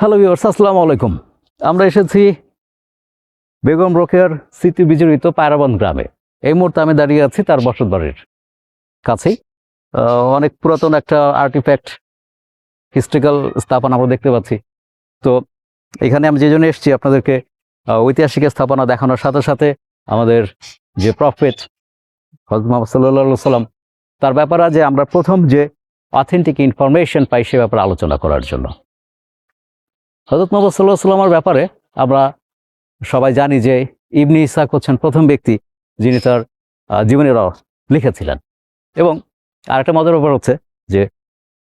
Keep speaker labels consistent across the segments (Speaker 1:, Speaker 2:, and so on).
Speaker 1: Hello viewers আসসালামু আলাইকুম। আমরা এসেছি বেগম রোকেয়ার স্মৃতি বিজড়িত পায়রাবন গ্রামে। এই মুহূর্তে আমি দাঁড়িয়ে আছি তার বসত বাড়ির কাছেই। অনেক পুরাতন একটা আর্টিফ্যাক্ট হিস্ট্রিক্যাল স্থাপনা আমরা দেখতে পাচ্ছি। তো এখানে আমি যে জন্য এসেছি আপনাদেরকে ঐতিহাসিক স্থাপনা দেখানোর সাথে সাথে আমাদের যে প্রফেট হজরত মোহাম্মদ সাল্লাহ সাল্লাম তার ব্যাপারে যে আমরা প্রথম যে অথেন্টিক ইনফরমেশন পাই সে ব্যাপারে আলোচনা করার জন্য। হজরত মোহাম্মদ সাল্লাহ সাল্লামের ব্যাপারে আমরা সবাই জানি যে ইবনি ইসাক হচ্ছেন প্রথম ব্যক্তি যিনি তার জীবনের লিখেছিলেন। এবং আরেকটা মজার ব্যাপার হচ্ছে যে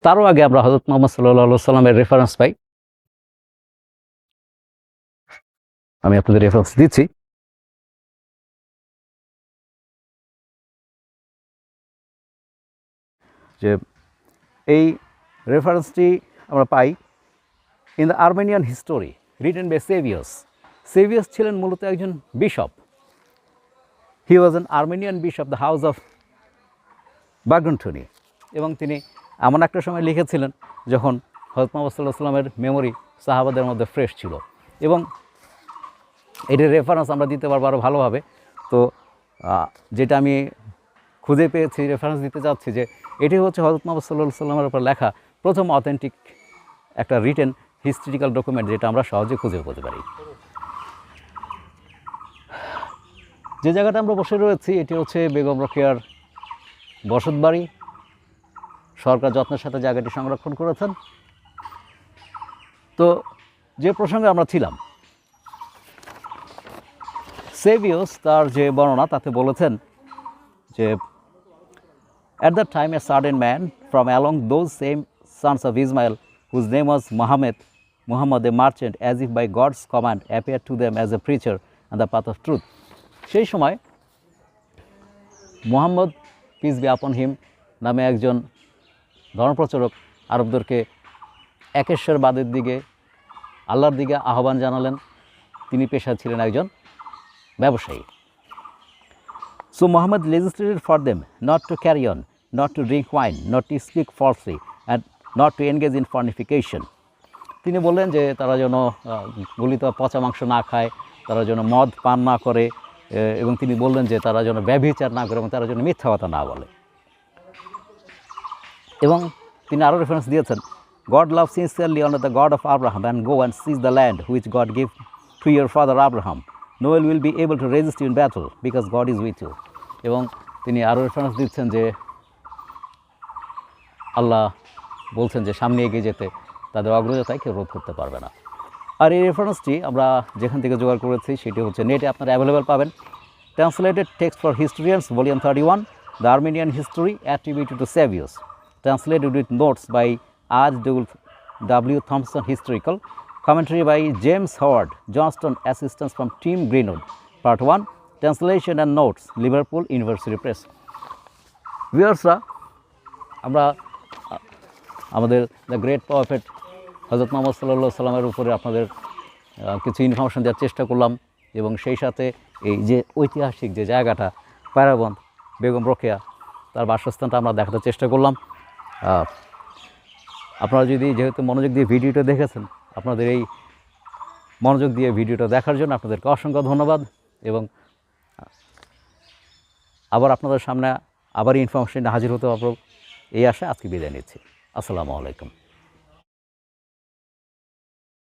Speaker 1: তারও আগে আমরা হজরত মোহাম্মদ সাল্লাহ সাল্লামের রেফারেন্স পাই। আমি আপনাদের রেফারেন্স দিচ্ছি। যে এই রেফারেন্সটি আমরা পাই in the Armenian history written by সেভিয়াস সেভিয়াস ছিলেন মূলত একজন bishop he was an Armenian bishop the house of বাগন্টনি এবং তিনি এমন একটা সময় লিখেছিলেন যখন হজরত মোহাম্মদ সাল্লাহ সাল্লামের মেমোরি সাহাবাদের মধ্যে ফ্রেশ ছিল। এবং এটির রেফারেন্স আমরা দিতে পারব আরও ভালোভাবে। তো যেটা আমি খুঁজে পেয়েছি রেফারেন্স দিতে চাচ্ছি যে, এটি হচ্ছে হজরত মোহাম্মদ সাল্লাহ সাল্লামের উপর লেখা প্রথম অথেন্টিক একটা রিটেন হিস্ট্রিক্যাল ডকুমেন্ট যেটা আমরা সহজে খুঁজে পেতে পারি। যে জায়গাটা আমরা বসে রয়েছি এটি হচ্ছে বেগম রোকেয়ার বসত বাড়ি। সরকার যত্নের সাথে জায়গাটি সংরক্ষণ করেছেন। তো যে প্রসঙ্গে আমরা ছিলাম সেভিওস তার যে বর্ণনা তাতে বলেছেন যে at that time a certain man from along those same sons of Ishmael whose name was Muhammad, Muhammad a merchant as if by God's command appeared to them as a preacher and the path of truth সেই সময় Muhammad peace be আপন হিম নামে একজন ধর্মপ্রচারক আরবদেরকে একেশ্বরবাদের দিকে, আল্লাহর দিকে আহ্বান জানালেন। তিনি পেশা ছিলেন একজন ব্যবসায়ী। So Mohammad legislated for them not to carry on not to drink wine not to speak falsely and not to engage in fornication তিনি বললেন যে তারা যেন গলিত পচা মাংস না খায়, তারা যেন মদ পান না করে এবং তিনি বললেন যে তারা যেন ব্যভিচার না করে এবং তারা যেন মিথ্যা কথা না বলে। এবং তিনি আরও রেফারেন্স দিয়েছেন God love sincerely on the God of Abraham and go and seize the land which God give to your father Abraham no one will be able to resist in battle because God is with you এবং তিনি আরও reference দিচ্ছেন যে, আল্লাহ বলছেন যে সামনে এগিয়ে যেতে। তাদের অগ্রযাত্রাকে রোধ করতে পারবে না। আর এই রেফারেন্সটি আমরা যেখান থেকে জোগাড় করেছি, সেটি হচ্ছে নেটে আপনারা অ্যাভেলেবেল পাবেন। Translated text for historians volume thirty one the Armenian history attributed to সেভিউস translated with notes by R ডুল W Thomson historical commentary by James Howard Johnston assistance from Tim Greenwood part one translation and notes Liverpool University Press ভিউয়ার্সরা আমরা আমাদের the great prophet হজরত মোহাম্মদ সাল্লাহ সাল্লামের উপরে আপনাদের কিছু information দেওয়ার চেষ্টা করলাম এবং সেই সাথে এই যে ঐতিহাসিক যে জায়গাটা প্যারাবন বেগম রোকেয়া, তার বাসস্থানটা আমরা দেখাতে চেষ্টা করলাম। আপনারা যদি যেহেতু মনোযোগ দিয়ে ভিডিওটা দেখেছেন, আপনাদের এই মনোযোগ দিয়ে ভিডিওটা দেখার জন্য আপনাদেরকে অসংখ্য ধন্যবাদ এবং আবার আপনাদের সামনে আবার ইনফরমেশন হাজির হতে পারব এই আশা আজকে বিদায় নিচ্ছি। আসসালামু আলাইকুম।